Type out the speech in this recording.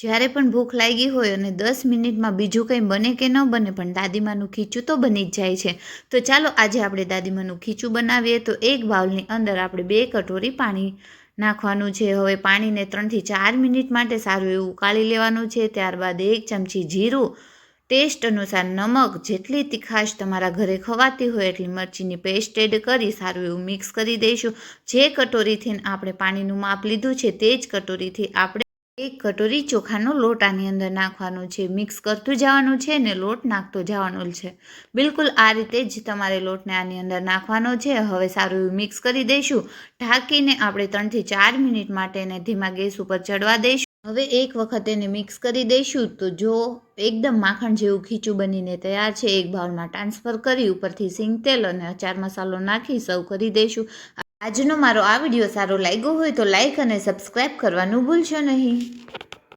જ્યારે પણ ભૂખ લાગી હોય અને દસ મિનિટમાં બીજું કંઈ બને કે ન બને, પણ દાદીમાનું ખીચું તો બની જ જાય છે. તો ચાલો, આજે આપણે દાદીમાનું ખીચું બનાવીએ. તો એક બાઉલની અંદર આપણે બે કટોરી પાણી નાખવાનું છે. હવે પાણીને ત્રણથી ચાર મિનિટ માટે સારું એવું ઉકાળી લેવાનું છે. ત્યારબાદ એક ચમચી જીરું. ટેસ્ટ અનુસાર નમક, જેટલી તીખાશ તમારા ઘરે ખવાતી હોય એટલી મરચીની પેસ્ટ એડ કરી સારું એવું મિક્સ કરી દઈશું. જે કટોરીથી આપણે પાણીનું માપ લીધું છે, તે જ કટોરીથી આપણે એક કટોરી ચોખાનો લોટ આની અંદર નાખવાનો છે. મિક્સ કરતું જવાનું છે ને લોટ નાખતો જવાનો છે. બિલકુલ આ રીતે જ તમારે લોટને આની અંદર નાખવાનો છે. હવે સારું એવું મિક્સ કરી દઈશું. ઢાંકીને આપણે ત્રણથી ચાર મિનિટ માટે એને ધીમા ગેસ ઉપર ચડવા દઈશું. હવે એક વખત એને મિક્સ કરી દઈશું તો જો એકદમ માખણ જેવું ખીચું બનીને તૈયાર છે, એક બાઉલમાં ટ્રાન્સફર કરી ઉપરથી સિંગ તેલ અને અચાર મસાલો નાખી સર્વ કરી દઈશું. આજનો મારો આ વીડિયો સારો લાગ્યો હોય તો લાઈક અને સબસ્ક્રાઈબ કરવાનું ભૂલશો નહીં.